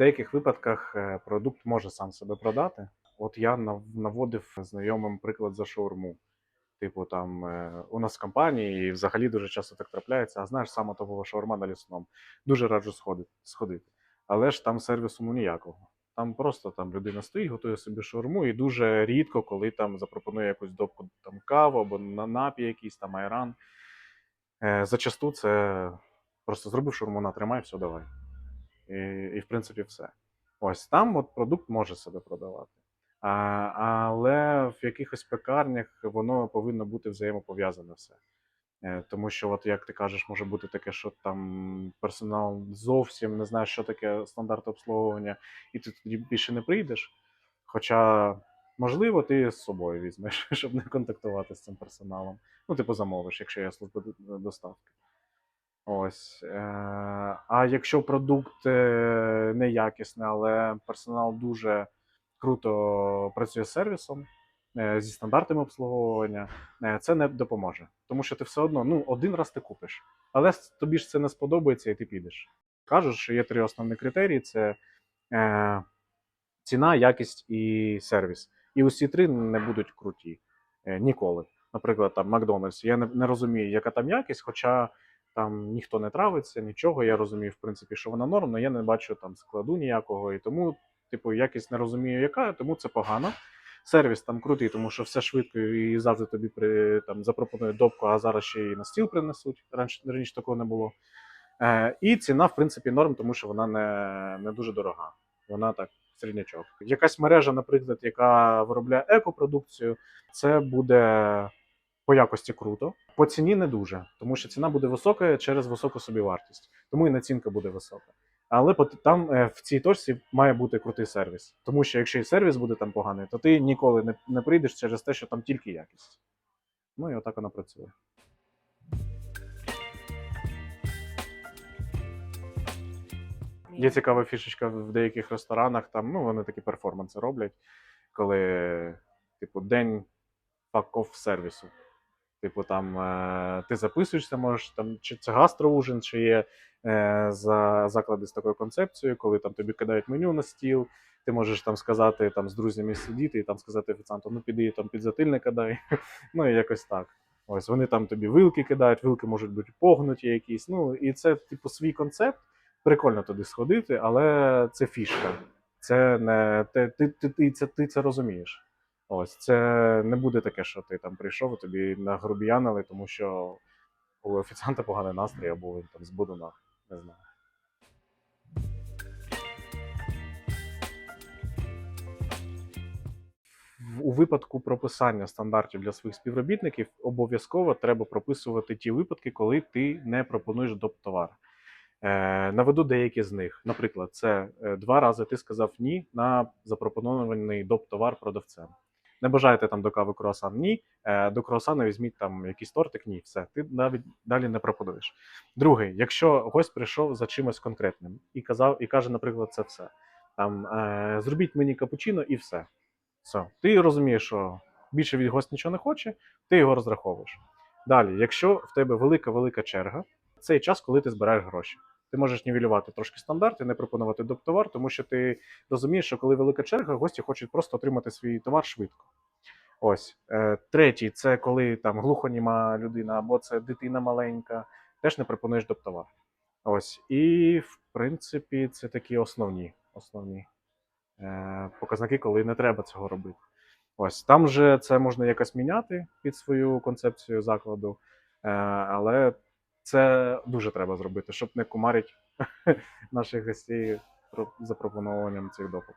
деяких випадках е, продукт може сам себе продати. От я наводив знайомим приклад за шаурму. Типу, там е, у нас в компанії і взагалі дуже часто так трапляється. А знаєш, саме того шаурма на лісному. Дуже раджу сходити. Але ж там сервісу ну, ніякого. Там просто там людина стоїть, готує собі шаурму, і дуже рідко, коли там запропонує якусь допку там каву або на напій якийсь там айран. Е, зачасту це просто зробив шаурму, натримай, все, давай. І, і в принципі все. Ось там от продукт може себе продавати. А, але в якихось пекарнях воно повинно бути взаємопов'язане все. Е, Тому що, от як ти кажеш, може бути таке, що там персонал зовсім не знає, що таке стандарт обслуговування, і ти тоді більше не прийдеш. Хоча, можливо, ти з собою візьмеш, щоб не контактувати з цим персоналом. Ну, типу, замовиш, якщо є служба доставки. Ось. Е, а якщо продукт е, неякісний, але персонал дуже круто працює з сервісом, е, зі стандартами обслуговування, це не допоможе. Тому що ти все одно ну, один раз ти купиш, але тобі ж це не сподобається і ти підеш. Кажуть, що є три основні критерії: це ціна, якість і сервіс. І усі три не будуть круті ніколи. Наприклад, там Макдональдс. Я не розумію, яка там якість, хоча там ніхто не травиться, нічого. Я розумію, в принципі, що вона норм, але я не бачу там складу ніякого. І тому, типу, якість не розумію, яка, тому це погано. Сервіс там крутий, тому що все швидко і завжди тобі при, там, запропонують допку, а зараз ще й на стіл принесуть. Раніше, раніше такого не було. Е, і ціна, в принципі, норм, тому що вона не, не дуже дорога. Вона так, середнячок. Якась мережа, наприклад, яка виробляє екопродукцію, це буде по якості круто. По ціні не дуже, тому що ціна буде висока через високу собівартість, тому і націнка буде висока. Але там е, в цій точці має бути крутий сервіс. Тому що якщо і сервіс буде там поганий, то ти ніколи не, не прийдеш через те, що там тільки якість. Ну і отак вона працює. Є цікава фішечка в деяких ресторанах, там, ну, вони такі перформанси роблять, коли, типу, день фак-офф сервісу. Типу, там е, ти записуєшся, можеш там, чи це гастроужин, чи є е, за заклади з такою концепцією, коли там тобі кидають меню на стіл, ти можеш там сказати там з друзями сидіти і там сказати офіціанту, ну піди там підзатильника дай. ну і якось так. Ось вони там тобі вилки кидають, вилки можуть бути погнуті якісь. Ну і це, типу, свій концепт. Прикольно туди сходити, але це фішка. Це не ти, ти, ти, ти, це, ти це розумієш. Ось це не буде таке, що ти там прийшов і тобі нагрубіянили, тому що у офіціанта поганий настрій або він там з будунах. Не знаю. У випадку прописання стандартів для своїх співробітників обов'язково треба прописувати ті випадки, коли ти не пропонуєш доп. товар. Е, наведу деякі з них. Наприклад, це е, два рази ти сказав ні на запропонований доп. товар продавцем. Не бажаєте там до кави круасан? Ні. Е, до круасана візьміть там якийсь тортик, ні. Все, ти навіть далі не пропонуєш. Другий, якщо гость прийшов за чимось конкретним і казав, і каже, наприклад, це все. Там е, зробіть мені капучино і все. Все. Ти розумієш, що більше від гость нічого не хоче, ти його розраховуєш. Далі, якщо в тебе велика-велика черга, цей час, коли ти збираєш гроші. Ти можеш нівелювати трошки стандарти, не пропонувати доп. товар, тому що ти розумієш, що коли велика черга, гості хочуть просто отримати свій товар швидко. Ось. Е, третій це коли там глухоніма людина або це дитина маленька, теж не пропонуєш доп. товар. Ось. І, в принципі, це такі основні, основні е, показники, коли не треба цього робити. Ось там же це можна якось міняти під свою концепцію закладу, е, але це дуже треба зробити, щоб не кумарить наших гостей про- запропонуванням цих допомог.